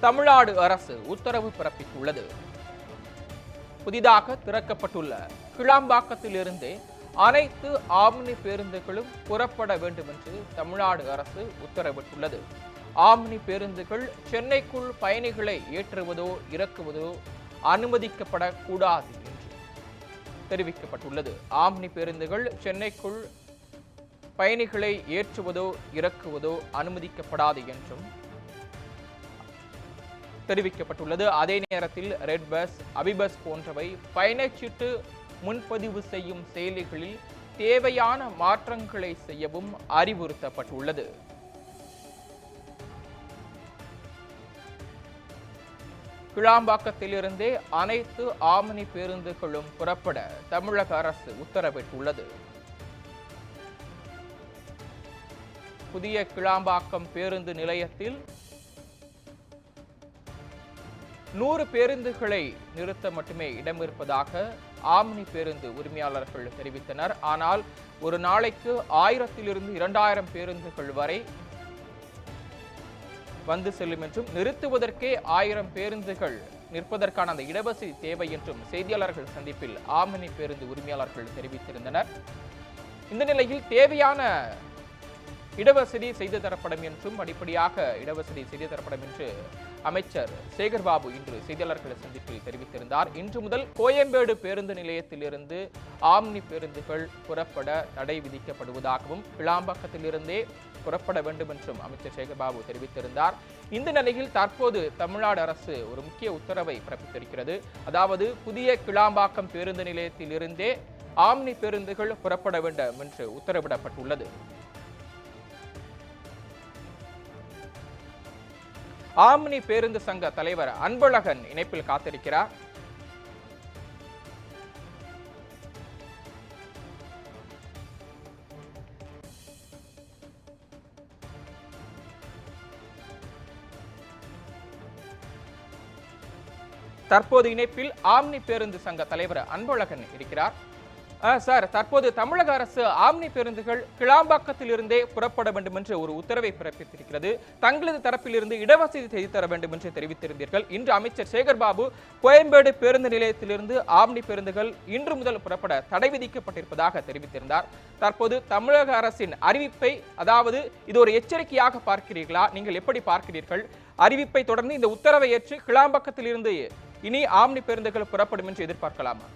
தமிழ்நாடு அரசு உத்தரவு பிறப்பித்துள்ளது. புதிதாக திறக்கப்பட்டுள்ள கிளாம்பாக்கத்திலிருந்தே அனைத்து ஆம்னி பேருந்துகளும் புறப்பட வேண்டும் என்று தமிழ்நாடு அரசு உத்தரவிட்டுள்ளது. ஆம்னி பேருந்துகள் சென்னைக்குள் பயணிகளை ஏற்றுவதோ இறக்குவதோ அனுமதிக்கப்படக்கூடாது என்று தெரிவிக்கப்பட்டுள்ளது. ஆம்னி பேருந்துகள் சென்னைக்குள் பயணிகளை ஏற்றுவதோ இறக்குவதோ அனுமதிக்கப்படாது என்றும் தெரிவிக்கப்பட்டுள்ளது. அதே நேரத்தில் ரெட் பஸ் அபிபஸ் போன்றவை பயணச்சீட்டு முன்பதிவு செய்யும் செயலிகளில் தேவையான மாற்றங்களை செய்யவும் அறிவுறுத்தப்பட்டுள்ளது. கிளாம்பாக்கத்திலிருந்தே அனைத்து ஆமணி பேருந்துகளும் புறப்பட தமிழக அரசு உத்தரவிட்டுள்ளது. புதிய கிளாம்பாக்கம் பேருந்து நிலையத்தில் நூறு பேருந்துகளை நிறுத்த மட்டுமே இடம் இருப்பதாக ஆம்னி பேருந்து உரிமையாளர்கள் தெரிவித்தனர். ஆனால் ஒரு நாளைக்கு ஆயிரத்திலிருந்து இரண்டாயிரம் பேருந்துகள் வரை வந்து செல்லும் என்றும் நிறுத்துவதற்கே ஆயிரம் பேருந்துகள் நிற்பதற்கான அந்த இடவசதி தேவை என்றும் செய்தியாளர்கள் சந்திப்பில் ஆம்னி பேருந்து உரிமையாளர்கள் தெரிவித்திருந்தனர். இந்த நிலையில் தேவையான இடவசதி செய்து தரப்படும் என்றும் படிப்படியாக இடவசதி செய்து தரப்படும் என்று அமைச்சர் சேகர்பாபு இன்று செய்தியாளர்களை சந்திப்பில் தெரிவித்திருந்தார். இன்று முதல் கோயம்பேடு பேருந்து நிலையத்திலிருந்து ஆம்னி பேருந்துகள் புறப்பட தடை விதிக்கப்படுவதாகவும் கிளாம்பாக்கத்திலிருந்தே புறப்பட வேண்டும் என்றும் அமைச்சர் சேகர்பாபு தெரிவித்திருந்தார். இந்த நிலையில் தற்போது தமிழ்நாடு அரசு ஒரு முக்கிய உத்தரவை பிறப்பித்திருக்கிறது. அதாவது புதிய கிளாம்பாக்கம் பேருந்து நிலையத்திலிருந்தே ஆம்னி பேருந்துகள் புறப்பட வேண்டும் என்று உத்தரவிடப்பட்டுள்ளது. ஆம்னி பேருந்து சங்க தலைவர் அன்பழகன் இணைப்பில் காத்திருக்கிறார். தற்போது இணைப்பில் ஆம்னி பேருந்து சங்க தலைவர் அன்பழகன் இருக்கிறார். சார் தற்போது தமிழக அரசு ஆம்னி பேருந்துகள் கிளாம்பாக்கத்திலிருந்தே புறப்பட வேண்டும் என்று ஒரு உத்தரவை பிறப்பித்திருக்கிறது. தங்களது தரப்பிலிருந்து இடவசதி செய்து தர வேண்டும் என்று தெரிவித்திருந்தீர்கள். இன்று அமைச்சர் சேகர்பாபு கோயம்பேடு பேருந்து நிலையத்திலிருந்து ஆம்னி பேருந்துகள் இன்று முதல் புறப்பட தடை விதிக்கப்பட்டிருப்பதாக தெரிவித்திருந்தார். தற்போது தமிழக அரசின் அறிவிப்பை அதாவது இது ஒரு எச்சரிக்கையாக பார்க்கிறீர்களா? நீங்கள் எப்படி பார்க்கிறீர்கள்? அறிவிப்பை தொடர்ந்து இந்த உத்தரவை ஏற்று கிளாம்பாக்கத்திலிருந்து இனி ஆம்னி பேருந்துகள் புறப்படும் என்று எதிர்பார்க்கலாமா?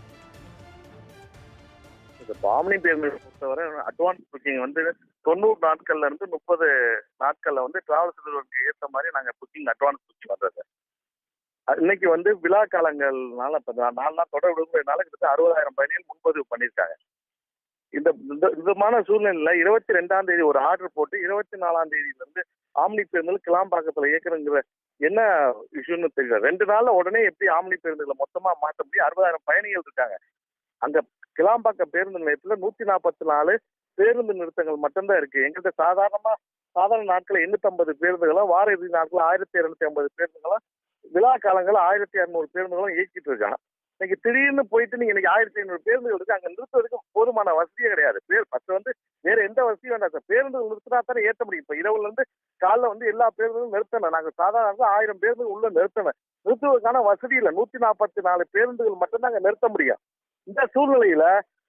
இந்த ஆம்னி பேருந்தை பொறுத்தவரை அட்வான்ஸ் புக்கிங் வந்து தொண்ணூறு நாட்கள்ல இருந்து முப்பது நாட்கள்ல வந்து டிராவல்ஸ் நிறுவனத்துக்கு ஏற்ற மாதிரி நாங்க புக்கிங் அட்வான்ஸ் புக்கிங் பண்றது இன்னைக்கு வந்து விழா காலங்கள்னால இப்ப நாலு நாள் தொடர் விடுமுறைனால கிட்டத்தட்ட அறுபதாயிரம் பயணிகள் முன்பதிவு பண்ணியிருக்காங்க. இந்த இந்த விதமான சூழ்நிலையில இருபத்தி ரெண்டாம் தேதி ஒரு ஆர்டர் போட்டு இருபத்தி நாலாம் தேதியில இருந்து ஆம்னி பேருந்துகள் கிளாம்பாக்கத்துல இயக்கணுங்கிற என்ன இஷ்யூன்னு தெரியல. ரெண்டு நாள்ல உடனே எப்படி ஆம்னி பேருந்துகளை மொத்தமா மாற்ற முடியும்? அறுபதாயிரம் பயணிகள் இருக்காங்க. அங்க கிளாம்பாக்கம் பேருந்து நிலையத்துல நூத்தி நாற்பத்தி நாலு பேருந்து நிறுத்தங்கள் மட்டும்தான் இருக்கு. எங்கள்கிட்ட சாதாரணமா சாதாரண நாட்கள் எண்ணூத்தி பேருந்துகளும் வார இறுதி நாட்கள் ஆயிரத்தி இருநூத்தி ஐம்பது பேருந்துகளும் விழா காலங்கள் ஆயிரத்தி இரநூறு பேருந்துகளும் இயக்கிட்டு இருக்காங்க. இன்னைக்கு திடீர்னு போயிட்டு நீங்க இன்னைக்கு ஆயிரத்தி ஐநூறு பேருந்துகள் இருக்கு. அங்க நிறுத்துறதுக்கு போதுமான வசதியே கிடையாது. பேர் ஃபர்ஸ்ட் வந்து வேற எந்த வசதியும் வேண்டாம் சார். பேருந்துகள் நிறுத்தினா தானே ஏற்ற முடியும். இப்ப இரவுல இருந்து காலைல வந்து எல்லா பேருந்துகளும் நிறுத்தணும். நாங்க சாதாரண ஆயிரம் பேருந்துகள் உள்ள நிறுத்தணும். நிறுத்துவதற்கான வசதி இல்லை. நூத்தி நாற்பத்தி நாலு பேருந்துகள் மட்டும்தான் அங்க நிறுத்த முடியும். இந்த சூழ்நிலையில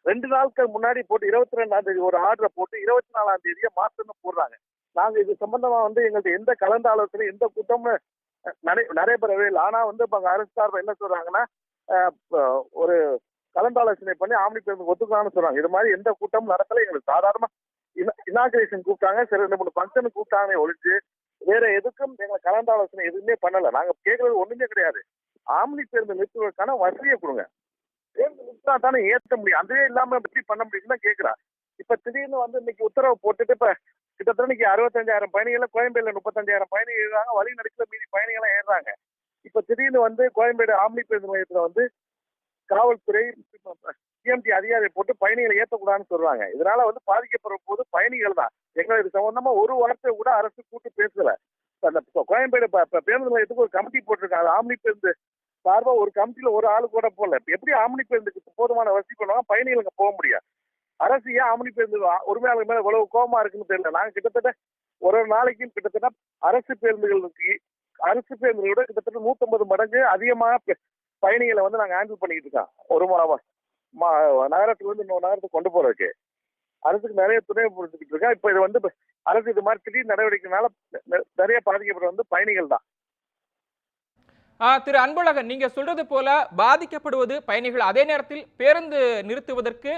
ரெண்டு நாட்கள் முன்னாடி போட்டு இருபத்தி ரெண்டாம் தேதி ஒரு ஆர்டரை போட்டு இருபத்தி நாலாம் தேதியை மாத்தணும் போடுறாங்க. நாங்க இது சம்பந்தமா வந்து எங்கள்கிட்ட எந்த கலந்து ஆலோசனை எந்த கூட்டமும் நடை நடைபெறவே இல்லை. ஆனா வந்து இப்ப அரசு சார்பு என்ன சொல்றாங்கன்னா ஒரு கலந்தாலோசனை பண்ணி ஆம்னி பேருந்து ஒத்துக்கலாம்னு சொல்றாங்க. இது மாதிரி எந்த கூட்டமும் நடக்கல எங்களுக்கு சாதாரணமா இனாகிரேஷன் கூப்பிட்டாங்க. சரி ரெண்டு மூணு ஃபங்க்ஷனுக்கு கூப்பிட்டாங்க ஒழிச்சு வேற எதுக்கும் எங்களை கலந்தாலோசனை எதுவுமே பண்ணல. நாங்க கேட்கறது ஒண்ணுமே கிடையாது. ஆம்னி பேருந்து நிறுத்துவதற்கான வசதியை கொடுங்க. பேருந்து தானே ஏற்ற முடியும். அதுவே இல்லாம எப்படி பண்ண முடியும்னு தான் கேட்கிறா இப்ப திடீர்னு வந்து இன்னைக்கு உத்தரவு போட்டுட்டு இப்ப கிட்டத்தட்ட இன்னைக்கு அறுபத்தஞ்சாயிரம் பயணிகள் கோயம்பேடுல முப்பத்தஞ்சாயிரம் பயணிகள் ஏறாங்க வழி நடுக்கல மீதி பயணிகள் ஏறுறாங்க. இப்ப திடீர்னு வந்து கோயம்பேடு ஆம்னி பேருந்து நிலையத்துல வந்து காவல்துறை சிஎம்டி அதிகாரியை போட்டு பயணிகளை ஏற்றக்கூடாதுன்னு சொல்றாங்க. இதனால வந்து பாதிக்கப்படுற போது பயணிகள் தான். எங்களை இது சம்பந்தமா ஒரு வார்த்தை கூட அரசு கூட்டு பேசல. அந்த கோயம்பேடு பேருந்து நிலையத்துக்கு ஒரு கமிட்டி போட்டிருக்காங்க. ஆம்னி பேருந்து சார்பா ஒரு கமிட்டியில ஒரு ஆளு கூட போகல எப்படி ஆம்னி பேருந்துக்கு போதுமான வசதி பண்ணுவாங்க பயணிகள் அங்க போக முடியாது. அரசு ஏன் ஆம்னி பேருந்து உரிமையாளர் மேல இவ்வளவு கோபமா இருக்குன்னு தெரியல. நாங்க கிட்டத்தட்ட ஒரு ஒரு நாளைக்கும் கிட்டத்தட்ட அரசு பேருந்துகளுக்கு அரசு பேருந்துகளோட கிட்டத்தட்ட நூத்தம்பது மடங்கு அதிகமாக பயணிகளை வந்து நாங்க ஹேண்டில் பண்ணிக்கிட்டு இருக்கோம். ஒரு மா- மா- நகரத்துல இருந்து இன்னொரு நகரத்துக்கு கொண்டு போறதுக்கு. அரசுக்கு நிறைய துணை கொடுத்துக்கிட்டு இருக்கா இப்போ இது வந்து அரசு இது மாதிரி திடீர் நடவடிக்கைனால நிறைய பாதிக்கப்படுறது வந்து பயணிகள் தான். திரு அன்பழகன் நீங்க சொல்றது போல பாதிக்கப்படுவது பயணிகள் அதே நேரத்தில் பேருந்து நிறுத்துவதற்கு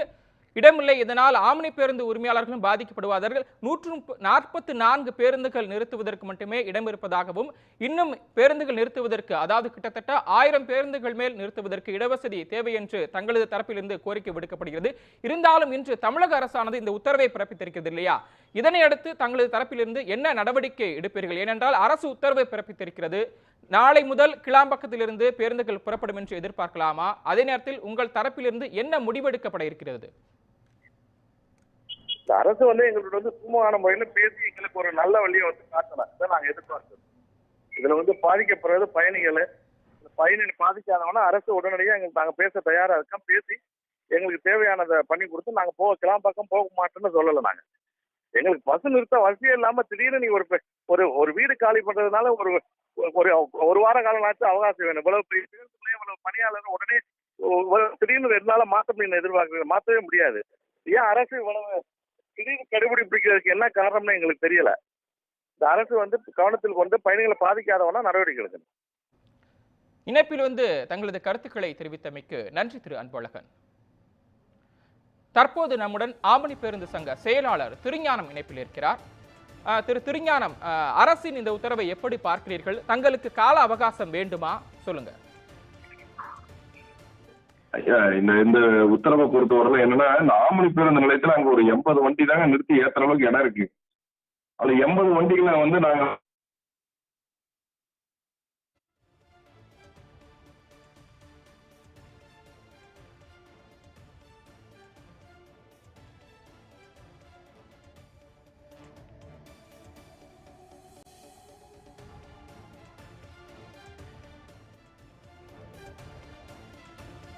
இடமில்லை. இதனால் ஆம்னி பேருந்து உரிமையாளர்களும் பாதிக்கப்படுவார்கள். நூற்று நாற்பத்தி நான்கு பேருந்துகள் நிறுத்துவதற்கு மட்டுமே இடம் இருப்பதாகவும் இன்னும் பேருந்துகள் நிறுத்துவதற்கு அதாவது கிட்டத்தட்ட ஆயிரம் பேருந்துகள் மேல் நிறுத்துவதற்கு இடவசதி தேவை என்று தங்களது தரப்பிலிருந்து கோரிக்கை விடுக்கப்படுகிறது. இருந்தாலும் இன்று தமிழக அரசானது இந்த உத்தரவை பிறப்பித்திருக்கிறது இல்லையா? இதனை அடுத்து தங்களது தரப்பிலிருந்து என்ன நடவடிக்கை எடுப்பீர்கள்? ஏனென்றால் அரசு உத்தரவை பிறப்பித்திருக்கிறது. நாளை முதல் கிளாம்பாக்கத்திலிருந்து பேருந்துகள் புறப்படும் என்று எதிர்பார்க்கலாமா? அதே நேரத்தில் உங்கள் தரப்பிலிருந்து என்ன முடிவெடுக்கப்பட இருக்கிறது? இந்த அரசு வந்து எங்களுக்கு வந்து சுமூகமான முறையில பேசி எங்களுக்கு ஒரு நல்ல வழியை வந்து காட்டலாம் இதை நாங்க எதிர்பார்க்கிறோம். இதுல வந்து பாதிக்கப்படுறது பயணிகள். பயணிகள் பயணி பாதிக்காதவனா அரசு உடனடியாக எங்களுக்கு நாங்க பேச தயாரா இருக்கோம். பேசி எங்களுக்கு தேவையானதை பண்ணி கொடுத்து நாங்க போக கிளாம்பாக்கம் போக மாட்டோம்னு சொல்லல நாங்க. எங்களுக்கு பஸ் நிறுத்த வசதியே இல்லாம திடீர்னு நீ ஒரு ஒரு ஒரு வீடு காலி பண்றதுனால ஒரு ஒரு ஒரு வார காலம் ஆச்சு அவகாசம் வேணும். இவ்வளவு இவ்வளவு பணியாளர் உடனே திடீர்னு ரெண்டு நாளா மாத்த முடியும் எதிர்பார்க்கறது. மாத்தவே முடியாது. ஏன் அரசு இவ்வளவு திடீர்னு கடைபிடிப்பிக்கிறதுக்கு என்ன காரணம்னு எங்களுக்கு தெரியல. இந்த அரசு வந்து கவனத்தில் கொண்டு பயணிகளை பாதிக்காதவனா நடவடிக்கை எடுக்கணும். இணைப்பில் வந்து தங்களது கருத்துக்களை தெரிவித்தமைக்கு நன்றி திரு அன்பழகன். தற்போது நம்முடன் ஆமணி பேருந்து சங்க செயலாளர் திருஞானம் இணைப்பில் இருக்கிறார். ஆஹ், திரு திருஞானம் ஆஹ், அரசின் இந்த உத்தரவை எப்படி பார்க்கிறீர்கள்? தங்களுக்கு கால அவகாசம் வேண்டுமா? சொல்லுங்க. ஐயா, இந்த இந்த உத்தரவை பொறுத்தவரையில என்னன்னா இந்த ஆமணி பேருந்து நிலையத்துல அங்க ஒரு எண்பது வண்டி தாங்க நிறுத்தி ஏத்துற அளவுக்கு இடம் இருக்கு. அதுல எண்பது வண்டிகளை வந்து நாங்க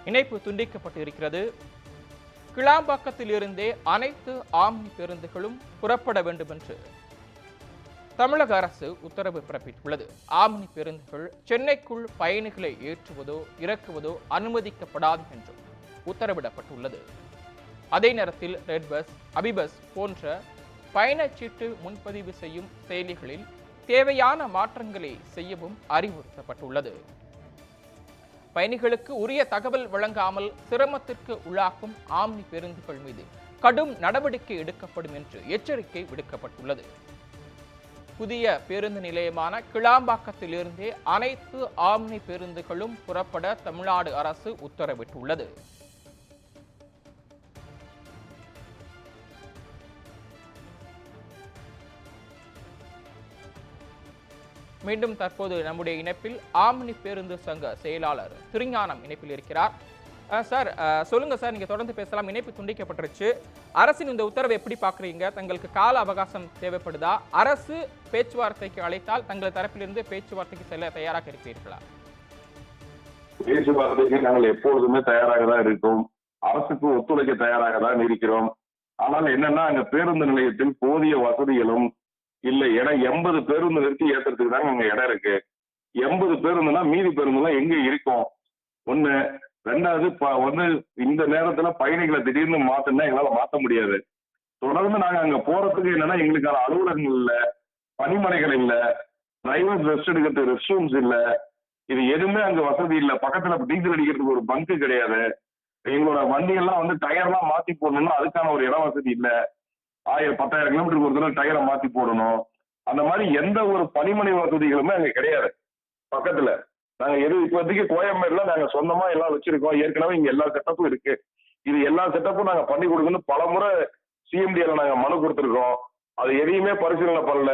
இணைப்பு துண்டிக்கப்பட்டு இருக்கிறது கிளாம்பாக்கத்தில் இருந்தே அனைத்து ஆம்னி பேருந்துகளும் புறப்பட வேண்டும் என்று தமிழக அரசு உத்தரவு பிறப்பித்துள்ளது. ஆம்னி பேருந்துகள் சென்னைக்குள் பயணிகளை ஏற்றுவதோ இறக்குவதோ அனுமதிக்கப்படாது என்றும் உத்தரவிடப்பட்டுள்ளது. அதே நேரத்தில் ரெட் பஸ் அபிபஸ் போன்ற பயணச்சீட்டு முன்பதிவு செய்யும் செயலிகளில் தேவையான மாற்றங்களை செய்யவும் அறிவுறுத்தப்பட்டுள்ளது. பயணிகளுக்கு உரிய தகவல் வழங்காமல் சிரமத்திற்கு உள்ளாக்கும் ஆம்னி பேருந்துகள் மீது கடும் நடவடிக்கை எடுக்கப்படும் என்று எச்சரிக்கை விடுக்கப்பட்டுள்ளது. புதிய பேருந்து நிலையமான கிளாம்பாக்கத்திலிருந்தே அனைத்து ஆம்னி பேருந்துகளும் புறப்பட தமிழ்நாடு அரசு உத்தரவிட்டுள்ளது. மீண்டும் தற்போது நம்முடைய இணைப்பில் ஆம்னி பேருந்து சங்க செயலாளர் திருஞானம் இணைப்பில் இருக்கிறார். சார் சொல்லுங்க சார் நீங்க தொடர்ந்து பேசலாம். இணைப்பு துண்டிக்கப்பட்டுருச்சு. அரசின் இந்த உத்தரவை எப்படி பாக்குறீங்க தங்களுக்கு கால அவகாசம் தேவைப்படுதா? அரசு பேச்சுவார்த்தைக்கு அழைத்தால் தங்கள் தரப்பிலிருந்து பேச்சுவார்த்தைக்கு செல்ல தயாராக இருக்கிறீர்களா பேச்சுவார்த்தைக்கு நாங்கள் எப்பொழுதுமே தயாராக தான் இருக்கோம். அரசுக்கு ஒத்துழைக்க தயாராக தான் இருக்கிறோம். ஆனால் என்னன்னா அங்க பேருந்து நிலையத்தில் போதிய வசதிகளும் இல்லை ஏன்னா எண்பது பேருந்து நிறுத்தி ஏத்துறதுக்கு தாங்க அங்க இடம் இருக்கு. எண்பது பேருந்துனா மீதி பேருந்துலாம் எங்க இருக்கும்? ஒண்ணு ரெண்டாவது ப- வந்து இந்த நேரத்துல பயணிகளை திடீர்னு மாத்தினா எங்களால மாத்த முடியாது. தொடர்ந்து நாங்க அங்க போறதுக்கு என்னன்னா எங்களுக்கான அலுவலகங்கள் இல்ல பணிமனைகள் இல்ல டிரைவர் ரெஸ்ட் எடுக்கிறதுக்கு ரெஸ்ட் ரூம்ஸ் இல்ல. இது எதுவுமே அங்க வசதி இல்ல. பக்கத்துல டீசல் அடிக்கிறதுக்கு ஒரு பங்கு கிடையாது. எங்களோட வண்டியெல்லாம் வந்து டயர்லாம் மாத்தி போடணும்னா அதுக்கான ஒரு இட வசதி இல்லை. ஆயிரம் பத்தாயிரம் கிலோமீட்டருக்கு ஒரு தடவை டயரை மாற்றி போடணும். அந்த மாதிரி எந்த ஒரு பனிமனை வசதிகளுமே அங்கே கிடையாது. பக்கத்தில். நாங்கள் எது இப்போதைக்கு கோயம்பேடுல நாங்கள் சொந்தமாக எல்லாம் வச்சிருக்கோம். ஏற்கனவே இங்கே எல்லா செட்டப்பும் இருக்கு. இது எல்லா செட்டப்பும் நாங்கள் பண்ணி கொடுக்கணும் பல முறை சிஎம்டிஎல் மனு கொடுத்துருக்கோம். அது எதையுமே பரிசீலனை பண்ணல.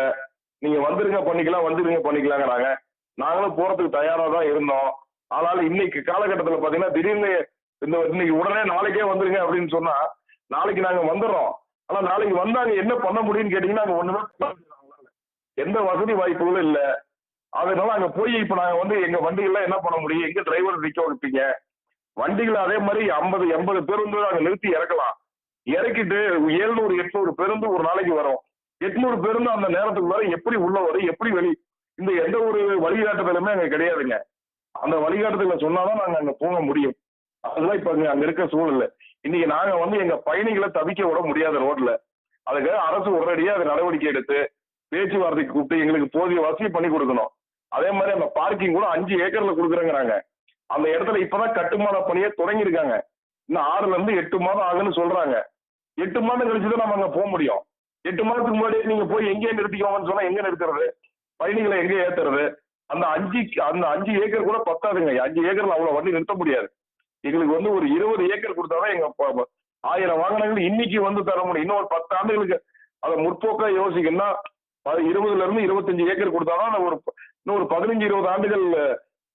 நீங்கள் வந்துருங்க பண்ணிக்கலாம் வந்துருங்க பண்ணிக்கலாங்க நாங்கள் நாங்களும் போகிறதுக்கு தயாராக தான் இருந்தோம். ஆனால் இன்னைக்கு காலகட்டத்தில் பார்த்தீங்கன்னா திடீர்னு இந்த இன்னைக்கு உடனே நாளைக்கே வந்துருங்க அப்படின்னு சொன்னால் நாளைக்கு நாங்கள் வந்துடுறோம். ஆனா நாளைக்கு வந்தாங்க என்ன பண்ண முடியும்னு கேட்டீங்கன்னா அங்க ஒண்ணுமே எந்த வசதி வாய்ப்புகளும் இல்ல. அதனால அங்க போய் இப்ப நாங்க வந்து எங்க வண்டிகள்ல என்ன பண்ண முடியும்? எங்க டிரைவர் நிக்க வைப்பீங்க? வண்டிகள் அதே மாதிரி ஐம்பது எண்பது பேருந்து அங்க நிறுத்தி இறக்கலாம். இறக்கிட்டு எழுநூறு எட்நூறு பேருந்து ஒரு நாளைக்கு வரும். எட்நூறு பேருந்து அந்த நேரத்துக்கு வர எப்படி உள்ள வரும் எப்படி வெளி இந்த எந்த ஒரு வழிகாட்டுதலுமே அங்க கிடையாதுங்க. அந்த வழிகாட்டுதல சொன்னாதான் நாங்க அங்க போக முடியும். அதுதான் இப்ப அங்க இருக்க சூழ்நிலை இன்னைக்கு நாங்க வந்து எங்க பயணிகளை தவிக்க விட முடியாத ரோட்ல. அதுக்கு அரசு உடனடியாக அதை நடவடிக்கை எடுத்து பேச்சுவார்த்தைக்கு கூப்பிட்டு எங்களுக்கு போதிய வசதி பண்ணி கொடுக்கணும். அதே மாதிரி அந்த பார்க்கிங் கூட அஞ்சு ஏக்கர்ல கொடுக்குறேங்கிறாங்க. அந்த இடத்துல இப்பதான் கட்டுமான பணியே தொடங்கியிருக்காங்க. இன்னும் ஆறுல இருந்து எட்டு மாதம் ஆகுன்னு சொல்றாங்க. எட்டு மாதம் கழிச்சு தான் நம்ம அங்க போக முடியும். எட்டு மாதத்துக்கு முன்னாடி நீங்க போய் எங்கே நிறுத்திக்கோங்கன்னு சொன்னா எங்க நிறுத்துறது? பயணிகளை எங்க ஏத்துறது? அந்த அஞ்சு அந்த அஞ்சு ஏக்கர் கூட பத்தாதுங்க. அஞ்சு ஏக்கர்ல அவ்வளவு வண்டி நிறுத்த முடியாது. எங்களுக்கு வந்து ஒரு இருபது ஏக்கர் கொடுத்தாதான் எங்க ப- ஆயிரம் வாகனங்கள் இன்னைக்கு வந்து தர முடியும். இன்னும் ஒரு பத்து ஆண்டுகளுக்கு அதை முற்போக்கா யோசிக்கணும்னா அது இருபதுல இருந்து இருபத்தஞ்சு ஏக்கர் கொடுத்தாதான் ஒரு இன்னும் ஒரு பதினஞ்சு இருபது ஆண்டுகள்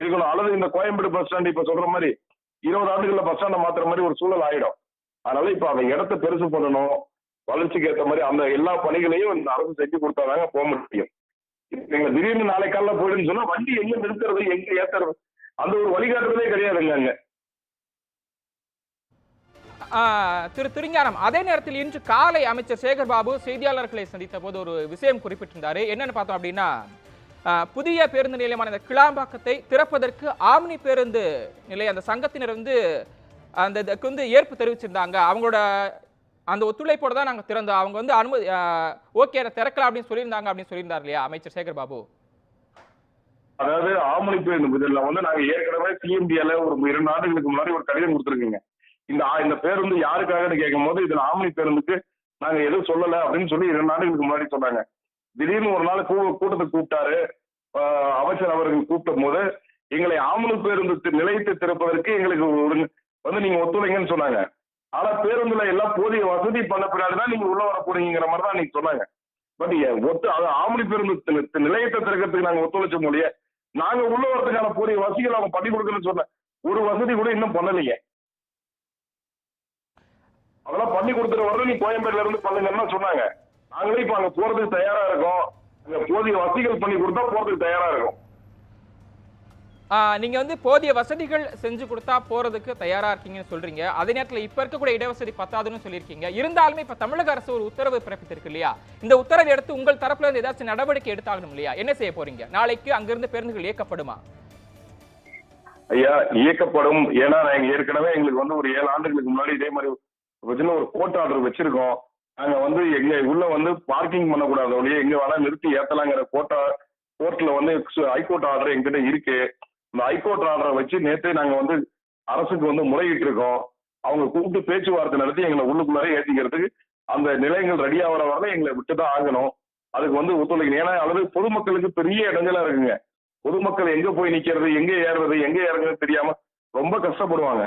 இருக்கணும். அல்லது இந்த கோயம்பேடு பஸ் ஸ்டாண்ட் இப்ப சொல்ற மாதிரி இருபது ஆண்டுகள்ல பஸ் ஸ்டாண்டை மாத்துற மாதிரி ஒரு சூழல் ஆயிடும். அதனால இப்ப அந்த இடத்த பெருசு பண்ணணும். வளர்ச்சிக்கு ஏற்ற மாதிரி அந்த எல்லா பணிகளையும் இந்த அரசு செஞ்சு கொடுத்தாதாங்க போக முடியும். நீங்க திடீர்னு நாளை காலைல போயிடுன்னு சொன்னா வண்டி எங்க நிறுத்துறது எங்க ஏத்துறது? அந்த ஒரு வழிகாட்டுறதே கிடையாதுங்க அங்க. திரு திருஞானம் அதே நேரத்தில் இன்று காலை அமைச்சர் சேகர் பாபு செய்தியாளர்களை சந்தித்த போது ஒரு விஷயம் குறிப்பிட்டிருந்தாரு. என்னன்னு பார்த்தோம் அப்படின்னா புதிய பேருந்து நிலையமான இந்த கிளாம்பாக்கத்தை திறப்பதற்கு ஆம்னி பேருந்து நிலைய அந்த சங்கத்தினர் வந்து அந்த இதுக்கு வந்து ஏற்பு தெரிவிச்சிருந்தாங்க. அவங்களோட அந்த ஒத்துழைப்போட தான் நாங்கள் திறந்தோம். அவங்க வந்து அனுமதி ஓகே திறக்கலாம் அப்படின்னு சொல்லியிருந்தாங்க அப்படின்னு சொல்லியிருந்தார் இல்லையா அமைச்சர் சேகர் பாபு அதாவது ஆமணி பேருந்து இதில் வந்து நாங்கள் ஏற்கனவே சிஎம்டியால ஒரு இரண்டு ஆண்டுகளுக்கு முன்னாடி ஒரு கடிதம் கொடுத்துருக்கீங்க. இந்த இந்த பேருந்து யாருக்காகன்னு கேட்கும் போது இதுல ஆமணி பேருந்துக்கு நாங்க எதுவும் சொல்லல அப்படின்னு சொல்லி இரண்டு நாடுகளுக்கு முன்னாடி சொன்னாங்க. திடீர்னு ஒரு நாள் கூ- கூப்பிட்டாரு. அமைச்சர் அவர்கள் கூப்பிட்ட போது எங்களை ஆமணி பேருந்து நிலையத்தை திறப்பதற்கு எங்களுக்கு ஒரு வந்து நீங்க ஒத்துழைங்கன்னு சொன்னாங்க. ஆனா பேருந்துல எல்லாம் போதிய வசதி பண்ண பின்னாடிதான் நீங்க உள்ள வர போறீங்கிற மாதிரி தான் நீங்க சொன்னாங்க. பட் ஒத்து அது ஆமணி பேருந்து நிலையத்தை திறக்கிறதுக்கு நாங்க ஒத்துழைச்ச முடிய நாங்க உள்ள வரதுக்கான போதிய வசதிகள் அவங்க பண்ணி கொடுக்கணும்னு சொன்ன ஒரு வசதி கூட இன்னும் பண்ணலைங்க அதெல்லாம் பண்ணி கொடுத்துட்டு வர நீ கோயம்பேடுல இருந்து பண்ணுங்கன்னு சொன்னாங்க. நாங்களே இப்ப அங்க போறதுக்கு தயாரா இருக்கோம். அங்க போதிய வசதிகள் பண்ணி கொடுத்தா போறதுக்கு தயாரா இருக்கும். நீங்க வந்து போதிய வசதிகள் செஞ்சு கொடுத்தா போறதுக்கு தயாரா இருக்கீங்கன்னு சொல்றீங்க. அதே நேரத்தில் இப்ப இருக்கக்கூடிய இடவசதி பத்தாதுன்னு சொல்லியிருக்கீங்க. இருந்தாலுமே இப்ப தமிழக அரசு ஒரு உத்தரவு பிறப்பித்திருக்கு இல்லையா? இந்த உத்தரவை எடுத்து உங்கள் தரப்புல இருந்து ஏதாச்சும் நடவடிக்கை எடுத்தாகணும் இல்லையா? என்ன செய்ய போறீங்க? நாளைக்கு அங்கிருந்து பேருந்துகள் இயக்கப்படுமா? ஐயா இயக்கப்படும். ஏன்னா ஏற்கனவே எங்களுக்கு வந்து ஒரு ஏழு ஆண்டுகளுக்கு முன்னாடி இதே மாதிரி ஒரு சின்ன ஒரு கோர்ட் ஆர்டர் வச்சிருக்கோம். நாங்க வந்து எங்க உள்ள வந்து பார்க்கிங் பண்ணக்கூடாது ஒழிய எங்க வேணா நிறுத்தி ஏத்தலாங்கிற கோர்ட்டா கோர்ட்ல வந்து ஹைகோர்ட் ஆர்டர் எங்கிட்ட இருக்கு. இந்த ஹைகோர்ட் ஆர்டரை வச்சு நேற்று நாங்க வந்து அரசுக்கு வந்து முறையிட்டு இருக்கோம் அவங்க கூப்பிட்டு பேச்சுவார்த்தை நடத்தி எங்களை உள்ளுக்குள்ளாரே ஏற்றிக்கிறதுக்கு அந்த நிலையங்கள் ரெடி ஆகிற வரல எங்களை விட்டு தான் ஆகணும். அதுக்கு வந்து ஒத்துழைக்கணும். ஏன்னா அல்லது பொதுமக்களுக்கு பெரிய இடங்களா இருக்குங்க. பொதுமக்கள் எங்க போய் நிக்கிறது எங்க ஏறுறது எங்க இறங்குறது தெரியாம ரொம்ப கஷ்டப்படுவாங்க.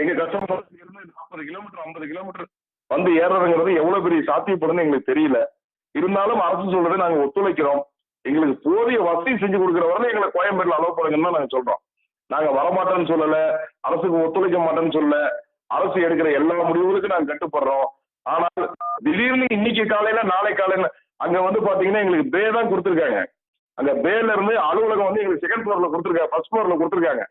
எங்க கஷ்டப்படுறது நாற்பது கிலோமீட்டர் ஐம்பது கிலோமீட்டர் வந்து ஏறுறதுங்கிறது எவ்வளவு பெரிய சாத்தியப்படும்னு எங்களுக்கு தெரியல. இருந்தாலும் அரசு சொல்றதை நாங்க ஒத்துழைக்கிறோம். எங்களுக்கு போதிய வசதி செஞ்சு கொடுக்குற வரை எங்களை கோயம்பேடுல அலோவ் பண்ணுங்கன்னு நாங்க சொல்றோம். நாங்க வரமாட்டோம்னு சொல்லல அரசுக்கு ஒத்துழைக்க மாட்டோம்னு சொல்லல. அரசு எடுக்கிற எல்லா முடிவுகளுக்கும் நாங்க கட்டுப்படுறோம். ஆனால் திடீர்னு இன்னைக்கு காலையில நாளை காலையில அங்க வந்து பாத்தீங்கன்னா எங்களுக்கு பே தான் கொடுத்துருக்காங்க. அந்த பேல இருந்து அலுவலகம் வந்து எங்களுக்கு செகண்ட் ஃப்ளோர்ல கொடுத்துருக்காங்க ஃபர்ஸ்ட் ஃப்ளோர்ல கொடுத்துருக்காங்க.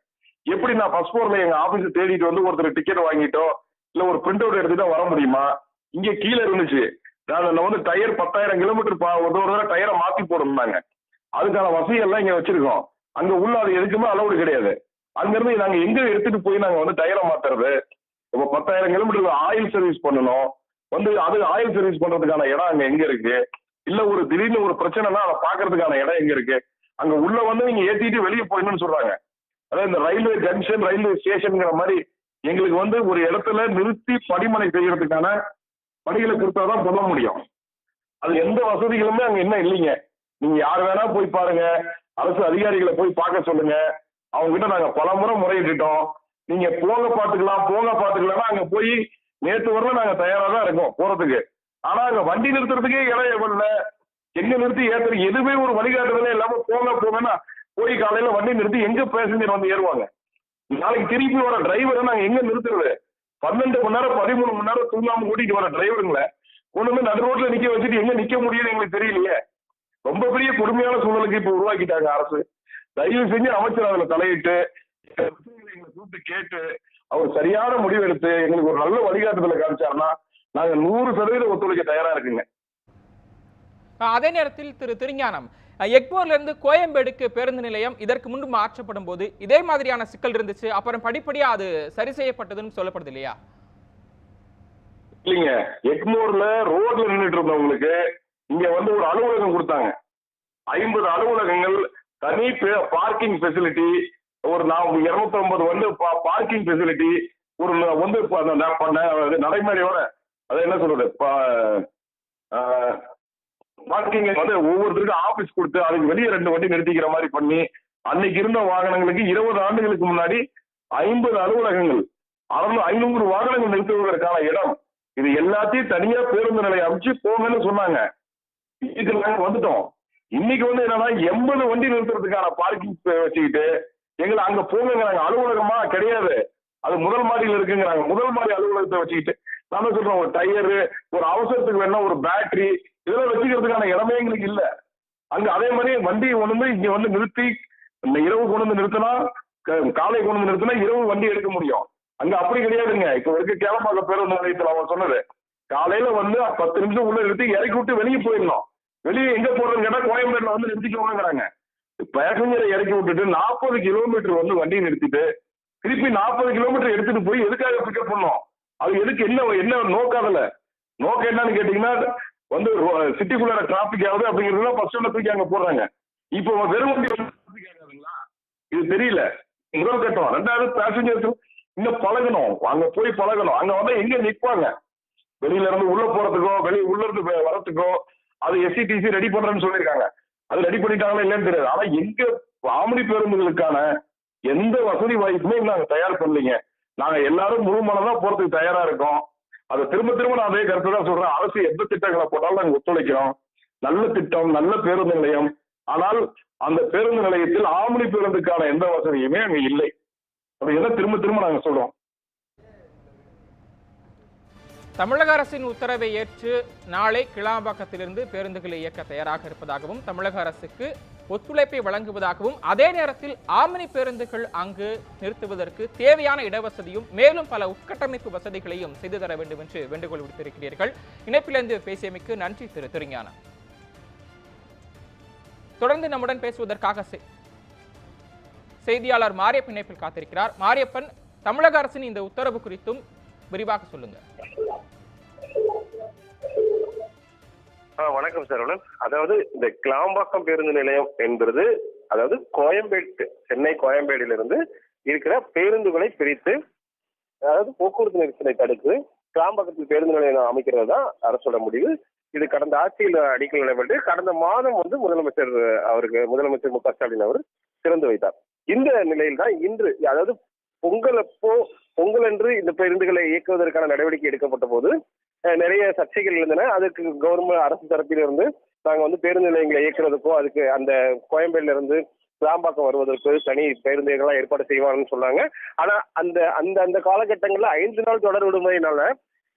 எப்படி நான் ஃபர்ஸ்ட் ஃப்ளோர்ல எங்க ஆபீஸ் தேடிட்டு வந்து ஒருத்தர் டிக்கெட் வாங்கிட்டோ இல்ல ஒரு பிரிண்ட் அவுட் எடுத்துட்டு வர முடியுமா? இங்க கீழே இருந்துச்சு. நான் அதில் வந்து டயர் பத்தாயிரம் கிலோமீட்டர் பா- ஒரு ஒரு தடவை டயரை மாத்தி போடணும்னாங்க. அதுக்கான வசதி எல்லாம் இங்க வச்சிருக்கோம். அங்க உள்ள அது எதுக்குமே அளவுடு கிடையாது. அங்க இருந்து நாங்க எங்க எடுத்துட்டு போய் நாங்க வந்து டயரை மாத்துறது? இப்போ பத்தாயிரம் கிலோமீட்டர் ஆயில் சர்வீஸ் பண்ணணும். வந்து அது ஆயில் சர்வீஸ் பண்றதுக்கான இடம் அங்க எங்க இருக்கு? இல்ல ஒரு திடீர்னு ஒரு பிரச்சனைனா அதை பாக்குறதுக்கான இடம் எங்க இருக்கு? அங்க உள்ள வந்து நீங்க ஏத்திட்டு வெளியே போயிடணும்னு சொல்றாங்க. அதாவது இந்த ரயில்வே ஜங்ஷன் ரயில்வே ஸ்டேஷன்ங்கிற மாதிரி எங்களுக்கு வந்து ஒரு இடத்துல நிறுத்தி படிமனை செய்யறதுக்கான பணிகளை கொடுத்தாதான் சொல்ல முடியும். அது எந்த வசதிகளுமே அங்க என்ன இல்லைங்க. நீங்க யார் வேணா போய் பாருங்க. அரசு அதிகாரிகளை போய் பார்க்க சொல்லுங்க. அவங்க கிட்ட நாங்க பல முறை முறையிட்டுட்டோம். நீங்க போங்க பாத்துக்கலாம் போங்க பாத்துக்கலாம்னா அங்க போய் நேற்று வரல நாங்க தயாரா தான் இருக்கோம் போறதுக்கு. ஆனா அங்க வண்டி நிறுத்துறதுக்கே இடம் எவ்வளவு எங்க நிறுத்தி ஏத்துறது எதுவுமே ஒரு வழிகாட்டுதலே இல்லாம போங்க போங்கன்னா போய் காலையில வண்டி நிறுத்தி எங்க பேசஞ்சர் வந்து ஏறுவாங்க? நாளைக்கு திருப்பி வர டிரைவரை நாங்க எங்க நிறுத்துறது? பன்னெண்டு மணி நேரம் பதிமூணு மணி நேரம் தூங்காம கூட்டிட்டு வர டிரைவருங்களை கொண்டு வந்து நடு ரோட்ல நிக்க வச்சுட்டு எங்க நிக்க முடியும்னு எங்களுக்கு தெரியலையே. ரொம்ப பெரிய கொடுமையான சூழலுக்கு இப்ப உருவாக்கிட்டாங்க அரசு. தயவு செஞ்சு அமைச்சர் அதுல தலையிட்டு எங்களை கூப்பிட்டு கேட்டு அவர் சரியான முடிவு எடுத்து எங்களுக்கு ஒரு நல்ல வழிகாட்டுதலை காமிச்சாருன்னா நாங்க நூறு சதவீதம் ஒத்துழைக்க தயாரா இருக்குங்க. அதே நேரத்தில் திரு திருஞானம் எக்மோர்லேருந்து இருந்து கோயம்பேடுக்கு பேருந்து நிலையம் இதற்கு முன்பு மாற்றப்படும் போது இதே மாதிரியான சிக்கல் இருந்துச்சு. அப்புறம் படிப்படியாக அது சரி செய்யப்பட்டதுன்னு சொல்லப்படுது இல்லையா? இல்லைங்க. எக்மோர்ல ரோட்ல நின்றுட்டு இருந்தவங்களுக்கு இங்க வந்து ஒரு அலுவலகம் கொடுத்தாங்க. ஐம்பது அலுவலகங்கள் தனி பார்க்கிங் ஃபெசிலிட்டி ஒரு நான் இருநூத்தி ஐம்பது வந்து பார்க்கிங் ஃபெசிலிட்டி ஒரு வந்து அந்த நடைமுறையோட அதை என்ன சொல்றது? பார்க்கிங் வந்து ஒவ்வொருத்தருக்கும் ஆபீஸ் கொடுத்து அதுக்கு வெளியே ரெண்டு வண்டி நிறுத்திக்கிற மாதிரி பண்ணி அன்னைக்கு இருந்த வாகனங்களுக்கு இருபது ஆண்டுகளுக்கு முன்னாடி ஐம்பது அலுவலகங்கள் அறுநூறு ஐநூறு வாகனங்கள் நிறுத்துவதற்கான இடம். இது எல்லாத்தையும் தனியா பேருந்து நிலையம் அமைச்சு போங்கன்னு சொன்னாங்க. இதுக்கு நாங்க வந்துட்டோம். இன்னைக்கு வந்து என்னன்னா எண்பது வண்டி நிறுத்துறதுக்கான பார்க்கிங் வச்சுக்கிட்டு எங்களை அங்க போங்கிறாங்க அலுவலகமா கிடையாது. அது முதல் மாடியில் இருக்குங்கிறாங்க. முதல் மாடி அலுவலகத்தை வச்சுக்கிட்டு நான் சொல்றோம் ஒரு டயரு ஒரு அவசரத்துக்கு வேணா ஒரு பேட்டரி இதெல்லாம் வச்சுக்கிறதுக்கான இடமே எங்களுக்கு இல்ல. அங்க அதே மாதிரி வண்டி கொண்டு வந்து இங்க வந்து நிறுத்தி இந்த இரவு கொண்டு வந்து நிறுத்தினா க- காலை கொண்டு வந்து நிறுத்தினா இரவு வண்டி எடுக்க முடியும். அங்க அப்படி கிடையாதுங்க. இப்ப இருக்க கேளப்பாக்க பேருந்து நிலையத்தில் அவன் சொன்னது. காலையில வந்து பத்து நிமிஷம் உள்ள நிறுத்தி இறக்கி விட்டு வெளியே போயிடணும். வெளியே எங்க போறதுன்னு கேட்டா கோயம்பேடுல வந்து நிறுத்திக்கோங்கிறாங்க. பேசஞ்சரை இறக்கி விட்டுட்டு நாற்பது கிலோமீட்டர் வந்து வண்டியை நிறுத்திட்டு திருப்பி நாற்பது கிலோமீட்டர் எடுத்துட்டு போய் எதுக்காக பிக்கப் பண்ணோம் அது எதுக்கு என்ன என்ன நோக்கம் அதுல? நோக்கம் என்னன்னு கேட்டீங்கன்னா வந்து சிட்டிக்குள்ளார டிராபிக் ஆகுது அப்படிங்கிறதுலாம் ஃபர்ஸ்ட் ஒன்று தூக்கி அங்கே போடுறாங்க. இப்போ வெறும் வண்டி ஆகாதுங்களா? இது தெரியல. முதல் கட்டம். ரெண்டாவது பேசஞ்சர்ஸ் இன்னும் பழகணும். அங்க போய் பழகணும். அங்க வந்து எங்க நிற்பாங்க வெளியில இருந்து உள்ள போறதுக்கோ வெளியே உள்ள இருந்து வரத்துக்கோ அது எஸ்சிடிசி ரெடி பண்றேன்னு சொல்லியிருக்காங்க. அது ரெடி பண்ணிட்டாங்களா இல்லைன்னு தெரியாது. ஆனா எங்க ஆம்னி பேருந்துகளுக்கான எந்த வசதி வாய்ப்புமே இன்னும் நாங்க தயார் பண்ணலீங்க. நாங்க எல்லாரும் முழு மனதா போறதுக்கு தயாரா இருக்கோம். அதை திரும்ப திரும்ப நான் அதே கருத்து தான் சொல்றேன். அரசு எந்த திட்டங்களை போட்டாலும் நாங்கள் ஒத்துழைக்கிறோம். நல்ல திட்டம் நல்ல பேருந்து நிலையம். ஆனால் அந்த பேருந்து நிலையத்தில் ஆம்னி பேருந்துக்கான எந்த வசதியுமே அங்க இல்லை. அப்படிங்கிறத திரும்ப திரும்ப நாங்கள் சொல்றோம். தமிழக அரசின் உத்தரவை ஏற்று நாளை கிளாம்பாக்கத்திலிருந்து பேருந்துகளை இயக்க தயாராக இருப்பதாகவும் தமிழக அரசுக்கு ஒத்துழைப்பை வழங்குவதாகவும் அதே நேரத்தில் ஆம்னி பேருந்துகள் அங்கு நிறுத்துவதற்கு தேவையான இடவசதியும் மேலும் பல உட்கட்டமைப்பு வசதிகளையும் செய்து தர வேண்டும் என்று வேண்டுகோள் விடுத்திருக்கிறீர்கள். இணைப்பிலிருந்து பேசியமைக்கு நன்றி திரு திருஞானம். தொடர்ந்து நம்முடன் பேசுவதற்காக செ- செய்தியாளர் மாரியப்பன் இணைப்பில் காத்திருக்கிறார். மாரியப்பன் தமிழக அரசின் இந்த உத்தரவு குறித்தும் விரிவாக சொல்லுங்க வணக்கம் சரவணன் அதாவது இந்த கிளாம்பாக்கம் பேருந்து நிலையம் என்பது அதாவது கோயம்பேடு சென்னை கோயம்பேடிலிருந்து இருக்கிற பேருந்துகளை பிரித்து அதாவது போக்குவரத்து நெரிசலை தடுத்து கிளாம்பாக்கத்தில் பேருந்து நிலையம் அமைக்கிறது தான் அரசோட முடிவு. இது கடந்த ஆட்சியில் அடிக்கல் நடைபெற்று கடந்த மாதம் வந்து முதலமைச்சர் அவருக்கு முதலமைச்சர் மு க ஸ்டாலின் அவர் திறந்து வைத்தார். இந்த நிலையில் தான் இன்று அதாவது பொங்கல் அப்போ பொங்கல் அன்று இந்த பேருந்துகளை இயக்குவதற்கான நடவடிக்கை எடுக்கப்பட்ட போது நிறைய சர்ச்சைகள் இருந்தன. அதுக்கு கவர்மெண்ட் அரசு தரப்பிலிருந்து நாங்க வந்து பேருந்து நிலையங்களை இயக்குறதுக்கோ அதுக்கு அந்த கோயம்பேடுல இருந்து கிளாம்பாக்கம் வருவதற்கு தனி பேருந்துகள்லாம் ஏற்பாடு செய்வாங்கன்னு சொன்னாங்க. ஆனா அந்த அந்த அந்த காலகட்டங்கள்ல ஐந்து நாள் தொடர் விடுமுறையினால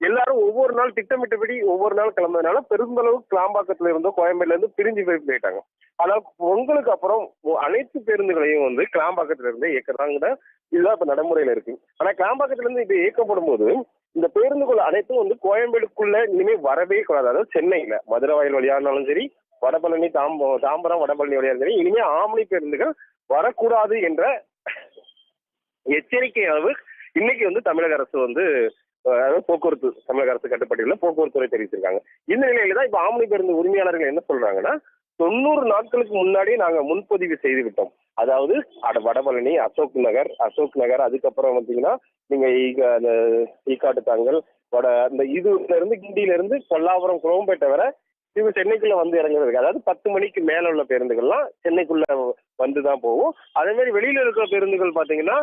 எல்லாரும் ஒவ்வொரு நாள் திட்டமிட்டபடி ஒவ்வொரு நாள் கிளம்புறதுனால பெருந்தளவு கிளாம்பாக்கத்துல இருந்தோ கோயம்பேடுல இருந்து பிரிஞ்சு போய் போயிட்டாங்க. ஆனால் பொங்கலுக்கு அப்புறம் அனைத்து பேருந்துகளையும் வந்து கிளாம்பாக்கத்துல இருந்து இயக்குறாங்க இதுதான் இப்ப நடைமுறையில இருக்கு. ஆனா கிளாம்பாக்கத்துல இருந்து இது இயக்கப்படும் போது இந்த பேருந்துகள் அனைத்தும் வந்து கோயம்பேடுக்குள்ள இனிமே வரவே கூடாது. அதாவது சென்னையில. மதுரை வாயில் வழியானாலும் இருந்தாலும் சரி வடபழனி தாம்ப தாம்பரம் வடபழனி வழியாக இருந்தாலும் சரி இனிமே ஆம்னி பேருந்துகள் வரக்கூடாது என்ற எச்சரிக்கை அளவு இன்னைக்கு வந்து தமிழக அரசு வந்து அதாவது போக்குவரத்து தமிழக அரசு கட்டுப்பாட்டில் போக்குவரத்து துறை தெரிவிச்சிருக்காங்க. இந்த நிலையில தான் இப்ப ஆம்னி பேருந்து உரிமையாளர்கள் என்ன சொல்றாங்கன்னா தொண்ணூறு நாட்களுக்கு முன்னாடியே நாங்க முன்பதிவு செய்து விட்டோம் அதாவது அட வடபழனி அசோக் நகர் அசோக் நகர் அதுக்கப்புறம் பார்த்தீங்கன்னா நீங்க அந்த ஈக்காட்டு தாங்கல் வட அந்த இதுல இருந்து கிண்டியில இருந்து கொல்லாபுரம் குரோம்பேட்டை வரை இவங்க சென்னைக்குள்ள வந்து இறங்குறதுக்கு அதாவது பத்து மணிக்கு மேல உள்ள பேருந்துகள்லாம் சென்னைக்குள்ள வந்துதான் போகும். அதே மாதிரி வெளியில இருக்கிற பேருந்துகள் பாத்தீங்கன்னா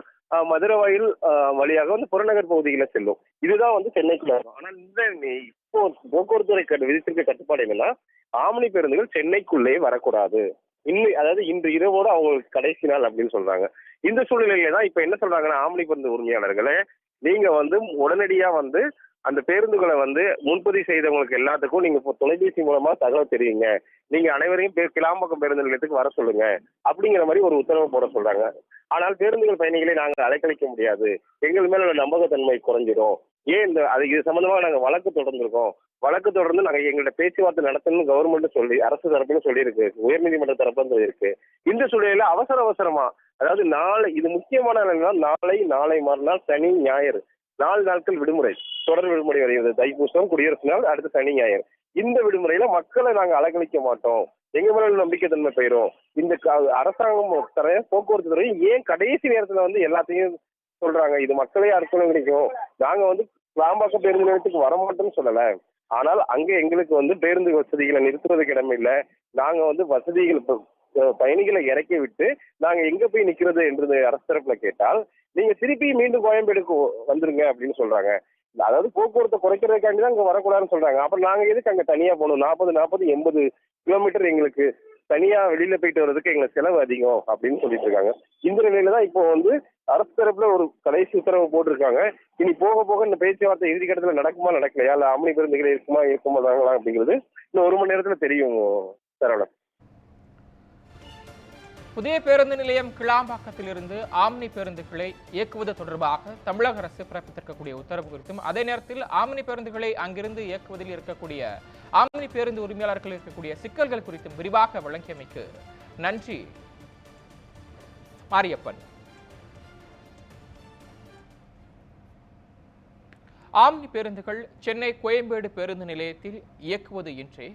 மதுரை வாயில் ஆஹ், வழியாக வந்து புறநகர் பகுதியில செல்லும். இதுதான் வந்து சென்னைக்குள்ள வரும் ஆனா இந்த இப்போ போக்குவரத்துறை கட்டு விதித்திருக்க கட்டுப்பாடு என்னன்னா ஆம்னி பேருந்துகள் சென்னைக்குள்ளே வரக்கூடாது. இன்னும் அதாவது இன்று இரவோட அவங்களுக்கு கடைசி நாள் அப்படின்னு சொல்றாங்க. இந்த சூழ்நிலையில தான் இப்ப என்ன சொல்றாங்கன்னா ஆமணி பேருந்து உரிமையாளர்களே நீங்க வந்து உடனடியா வந்து அந்த பேருந்துகளை வந்து முன்பதிவு செய்தவங்களுக்கு எல்லாத்துக்கும் நீங்க இப்போ தொலைபேசி மூலமா தகவல் தெரியுங்க நீங்க அனைவரையும் பே- கிளாம்பாக்கம் பேருந்து நிலையத்துக்கு வர சொல்லுங்க. அப்படிங்கிற மாதிரி ஒரு உத்தரவு போட சொல்றாங்க. ஆனால் பேருந்துகள் பயணிகளை நாங்க அலைக்கழிக்க முடியாது. எங்கள் மேல உள்ள நம்பகத்தன்மை குறைஞ்சிரும் ஏன் இந்த அது இது சம்பந்தமாக நாங்கள் வழக்கு தொடர்ந்துருக்கோம். வழக்கு தொடர்ந்து நாங்கள் எங்களோட பேச்சுவார்த்தை நடத்தணும்னு கவர்மெண்ட் சொல்லி அரசு தரப்புன்னு சொல்லியிருக்கு. உயர்நீதிமன்ற தரப்புன்னு சொல்லியிருக்கு. இந்த சூழலில் அவசர அவசரமா அதாவது நாளை இது முக்கியமான நாளை நாளை மறுநாள் சனி ஞாயிறு நாலு நாட்கள் விடுமுறை. தொடர் விடுமுறை வருகிறது. தைப்பூசம் குடியரசு நாள் அடுத்து சனி ஞாயிறு. இந்த விடுமுறையில மக்களை நாங்க அலக்கழிக்க மாட்டோம். எங்க மேல நம்பிக்கை நம்பிக்கைத்தன்மை போயிடும் இந்த அரசாங்கம் தர போக்குவரத்து துறை ஏன் கடைசி நேரத்துல வந்து எல்லாத்தையும் சொல்றாங்க? இது மக்களே அற்புதம் கிடைக்கும். நாங்க வந்து கிளாம்பாக்கம் பேருந்து நிலையத்துக்கு வரமாட்டோம்னு சொல்லல. ஆனால் அங்க எங்களுக்கு வந்து பேருந்து வசதிகளை நிறுத்துறதுக்கு இடம் இல்ல. நாங்க வந்து வசதிகள் பயணிகளை இறக்கி விட்டு நாங்க எங்க போய் நிக்கிறது என்று அரசு தரப்புல கேட்டால் நீங்க திருப்பி மீண்டும் கோயம்பேடுக்கு வந்துருங்க அப்படின்னு சொல்றாங்க. அதாவது போக்குவரத்தை குறைக்கிறதுக்காண்டி தான் அங்க வரக்கூடாதுன்னு சொல்றாங்க. அப்புறம் நாங்க எதுக்கு அங்க தனியா போகணும்? நாற்பது நாற்பது எண்பது கிலோமீட்டர் எங்களுக்கு தனியா வெளியில போயிட்டு வர்றதுக்கு எங்களுக்கு செலவு அதிகம் அப்படின்னு சொல்லிட்டு இருக்காங்க. இந்த நிலையில தான் இப்போ வந்து அரசு தரப்புல ஒரு கடைசி உத்தரவு போட்டிருக்காங்க. இனி போக போக இந்த பேச்சுவார்த்தை இறுதி கட்டத்துல நடக்குமா நடக்கலையா? இல்ல ஆம்னி பேருந்துகளை இருக்குமா இருக்குமா தாங்களா அப்படிங்கிறது இன்னும் ஒரு மணி நேரத்துல தெரியும் சரவணன். புதிய பேருந்து நிலையம் கிளாம்பாக்கத்திலிருந்து ஆம்னி பேருந்துகளை இயக்குவது தொடர்பாக தமிழக அரசு பிறப்பித்திருக்கக்கூடிய உத்தரவு குறித்தும் அதே நேரத்தில் ஆம்னி பேருந்துகளை அங்கிருந்து இயக்குவதில் இருக்கக்கூடிய ஆம்னி பேருந்து உரிமையாளர்கள் இருக்கக்கூடிய சிக்கல்கள் குறித்தும் விரிவாக வழங்கியமைக்கு நன்றி. மாரியப்பன். ஆம்னி பேருந்துகள் சென்னை கோயம்பேடு பேருந்து நிலையத்தில் இயக்குவது இன்றே